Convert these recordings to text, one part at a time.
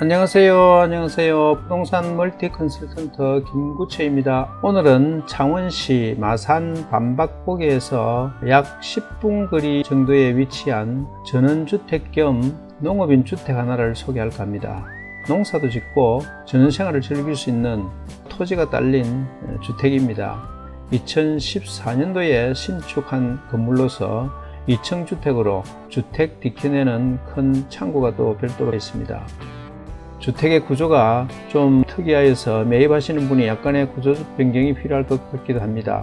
안녕하세요. 안녕하세요. 부동산 멀티 컨설턴트 김구채입니다. 오늘은 창원시 마산 반박고개에서 약 10분 거리 정도에 위치한 전원주택 겸 농업인 주택 하나를 소개할까 합니다. 농사도 짓고 전원생활을 즐길 수 있는 토지가 딸린 주택입니다. 2014년도에 신축한 건물로서 2층 주택으로 주택 뒤편에는 큰 창고가 또 별도로 있습니다. 주택의 구조가 좀 특이하여서 매입하시는 분이 약간의 구조 변경이 필요할 것 같기도 합니다.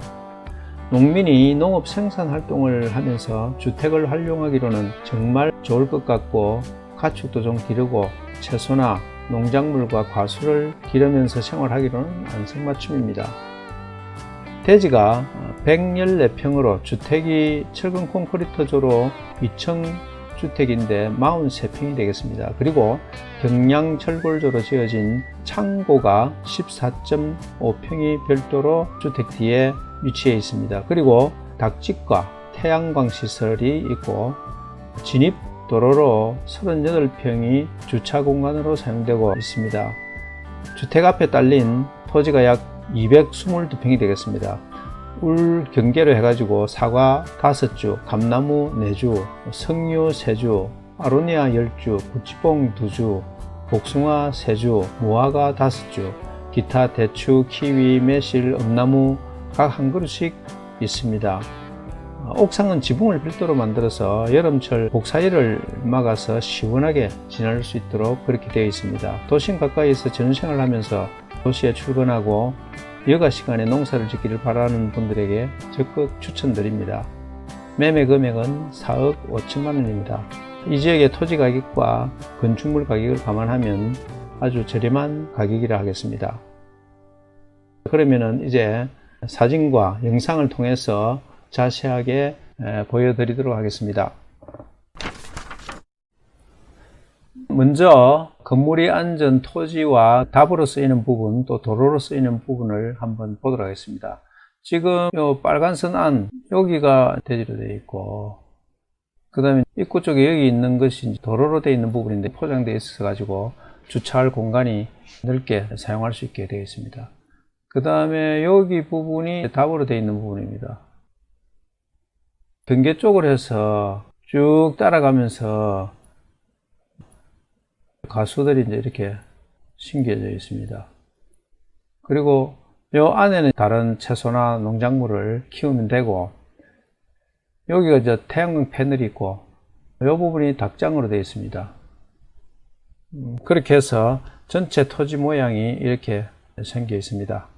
농민이 농업 생산 활동을 하면서 주택을 활용하기로는 정말 좋을 것 같고 가축도 좀 기르고 채소나 농작물과 과수를 기르면서 생활하기로는 안성맞춤입니다. 대지가 114평으로 주택이 철근 콘크리트조로 2층 주택인데 43평이 되겠습니다. 그리고 경량 철골조로 지어진 창고가 14.5평이 별도로 주택 뒤에 위치해 있습니다. 그리고 닭집과 태양광 시설이 있고 진입 도로로 38평이 주차 공간으로 사용되고 있습니다. 주택 앞에 딸린 토지가 약 222평이 되겠습니다. 울 경계로 해가지고 사과 5주, 감나무 4주, 석류 3주, 아로니아 10주, 구치뽕 2주, 복숭아 3주, 무화과 5주, 기타 대추, 키위, 매실, 엄나무 각 한 그루씩 있습니다. 옥상은 지붕을 별도로 만들어서 여름철 복사일을 막아서 시원하게 지낼 수 있도록 그렇게 되어 있습니다. 도심 가까이에서 전생활을 하면서 도시에 출근하고 여가 시간에 농사를 짓기를 바라는 분들에게 적극 추천드립니다. 매매 금액은 4억 5천만 원입니다. 이 지역의 토지 가격과 건축물 가격을 감안하면 아주 저렴한 가격이라 하겠습니다. 그러면은 이제 사진과 영상을 통해서 자세하게 보여드리도록 하겠습니다. 먼저 건물이 앉은 토지와 답으로 쓰이는 부분 또 도로로 쓰이는 부분을 한번 보도록 하겠습니다. 지금 요 빨간 선 안 여기가 대지로 되어 있고 그 다음에 입구 쪽에 여기 있는 것이 도로로 되어 있는 부분인데 포장되어 있어 가지고 주차할 공간이 넓게 사용할 수 있게 되어 있습니다. 그 다음에 여기 부분이 답으로 되어 있는 부분입니다. 경계 쪽으로 해서 쭉 따라가면서 가수들이 이제 이렇게 심겨져 있습니다. 그리고 이 안에는 다른 채소나 농작물을 키우면 되고 여기가 이제 태양광 패널이 있고 이 부분이 닭장으로 되어 있습니다. 음, 그렇게 해서 전체 토지 모양이 이렇게 생겨 있습니다.